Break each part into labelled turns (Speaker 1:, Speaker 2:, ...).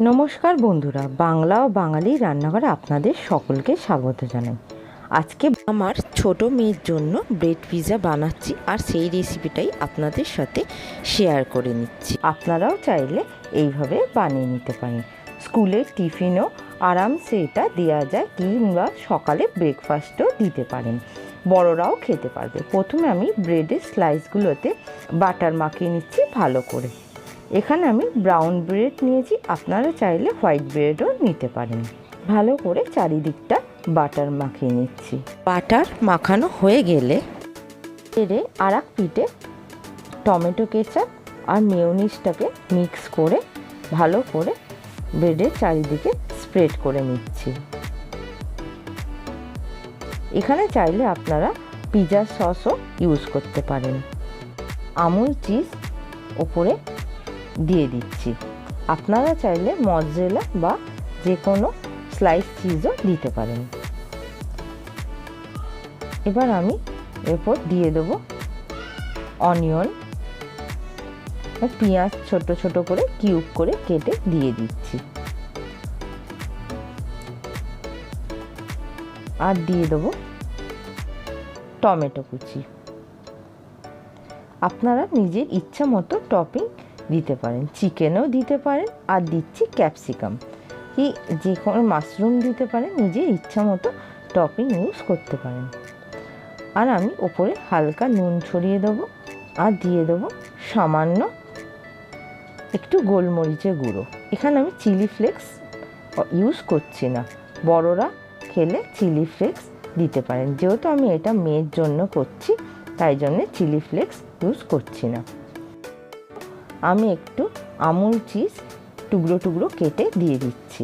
Speaker 1: নমস্কার বন্ধুরা, বাংলা ও বাঙালি রান্নাঘরে আপনাদের সকলকে স্বাগত জানাই। আজকে আমার ছোট মেয়ের জন্য ব্রেড পিৎজা বানাচ্ছি আর সেই রেসিপিটাই আপনাদের সাথে শেয়ার করে নিচ্ছি। আপনারাও চাইলে এইভাবে বানিয়ে নিতে পারেন। স্কুলের টিফিনও আরামসে এটা দেওয়া যায় কিংবা সকালে ব্রেকফাস্টও দিতে পারেন। বড়রাও খেতে পারবে। প্রথমে আমি ব্রেডের স্লাইসগুলোতে বাটার মাখিয়ে নিচ্ছি ভালো করে। এখানে আমি ব্রাউন ব্রেড নিয়েছি। আপনারা চাইলে হোয়াইট ব্রেডও নিতে পারেন। ভালো করে চারিদিকটা বাটার মাখিয়ে নিচ্ছি। বাটার মাখানো হয়ে গেলে এরে আর এক পিঠে টমেটো কেচাপ আর মেয়নিজটাকে মিক্স করে ভালো করে ব্রেডের চারিদিকে স্প্রেড করে নিচ্ছি। এখানে চাইলে আপনারা পিৎজা সসও ইউজ করতে পারেন। আমুল চিজ ওপরে দিয়ে দিচ্ছি। আপনারা চাইলে মজরেলা বা যে কোনো স্লাইস চিজও দিতে পারেন। এবার আমি এরপর দিয়ে দেবো অনিয়ন পেঁয়াজ ছোট ছোট করে কিউব করে কেটে দিয়ে দিচ্ছি। আর দিয়ে দেবো টমেটো কুচি। আপনারা নিজের ইচ্ছা মতো টপিং দিতে পারেন। চিকেনও দিতে পারেন, আর দিচ্ছি ক্যাপসিকাম। কি যে কোনো মাশরুম দিতে পারেন, নিজের ইচ্ছা মতো টপিং ইউজ করতে পারেন। আর আমি ওপরে হালকা নুন ছড়িয়ে দেবো, আর দিয়ে দেবো সামান্য একটু গোলমরিচের গুঁড়ো। এখানে আমি চিলি ফ্লেক্স ইউজ করছি না। বড়রা খেলে চিলি ফ্লেক্স দিতে পারেন। যেহেতু আমি এটা মেয়ের জন্য করছি, তাই জন্যে চিলি ফ্লেক্স ইউজ করছি না। আমি একটু আমুল চিজ টুকরো টুকরো কেটে দিয়ে দিচ্ছি।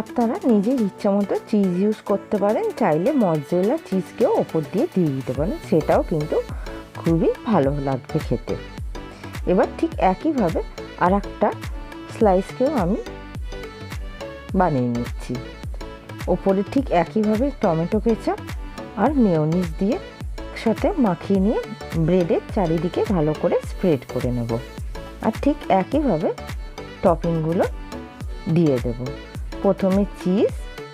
Speaker 1: আপনারা নিজের ইচ্ছা মতো চিজ ইউজ করতে পারেন, চাইলে মজরেলা চিজকেও ওপর দিয়ে দিয়ে দিতে পারেন, সেটাও কিন্তু খুবই ভালো লাগবে খেতে। এবার ঠিক একইভাবে আর একটা স্লাইসকেও আমি বানিয়ে নিচ্ছি। ওপরে ঠিক একইভাবে টমেটো কেচাপ আর মেয়নিজ দিয়ে একসাথে মাখিয়ে নিয়ে ব্রেডের চারিদিকে ভালো করে স্প্রেড করে নেব। আর ঠিক একইভাবে টপিংগুলো দিয়ে দেব। প্রথমে চিজ,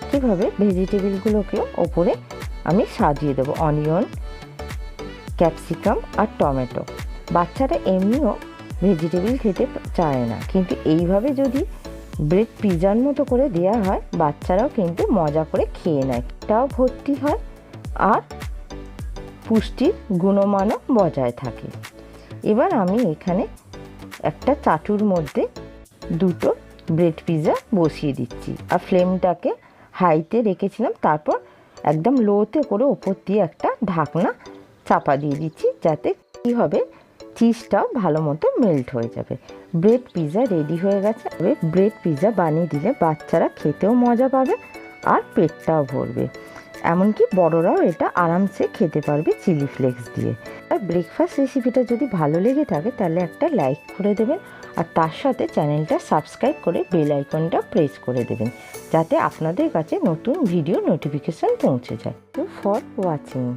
Speaker 1: কীভাবে ভেজিটেবিলগুলোকেও ওপরে আমি সাজিয়ে দেবো, অনিয়ন, ক্যাপসিকাম আর টমেটো। বাচ্চারা এমনিও ভেজিটেবিল খেতে চায় না, কিন্তু এইভাবে যদি ব্রেড পিজার মতো করে দেওয়া হয়, বাচ্চারাও কিন্তু মজা করে খেয়ে নেয়। এটাও ভর্তি হয় আর পুষ্টির গুণমানও বজায় থাকে। এবার আমি এখানে একটা চাটুর মধ্যে দুটো ব্রেড পিৎজা বসিয়ে দিচ্ছি। আর ফ্লেমটাকে হাইতে রেখেছিলাম, তারপর একদম লোতে করে ওপর দিয়ে একটা ঢাকনা চাপা দিয়ে দিচ্ছি, যাতে কী হবে চিজটাও ভালো মতো মেল্ট হয়ে যাবে। ব্রেড পিৎজা রেডি হয়ে গেছে ব্রেড পিৎজা বানিয়ে দিলে বাচ্চারা খেতেও মজা পাবে আর পেটটাও ভরবে। এমনকি বড়রাও এটা আরামসে খেতে পারবে চিলি ফ্লেক্স দিয়ে। আর ব্রেকফাস্ট রেসিপিটা যদি ভালো লেগে থাকে, তাহলে একটা লাইক করে দেবেন। আর তার সাথে চ্যানেলটা সাবস্ক্রাইব করে বেল আইকনটা প্রেস করে দেবেন, যাতে আপনাদের কাছে নতুন ভিডিও নোটিফিকেশান পৌঁছে যায়। For watching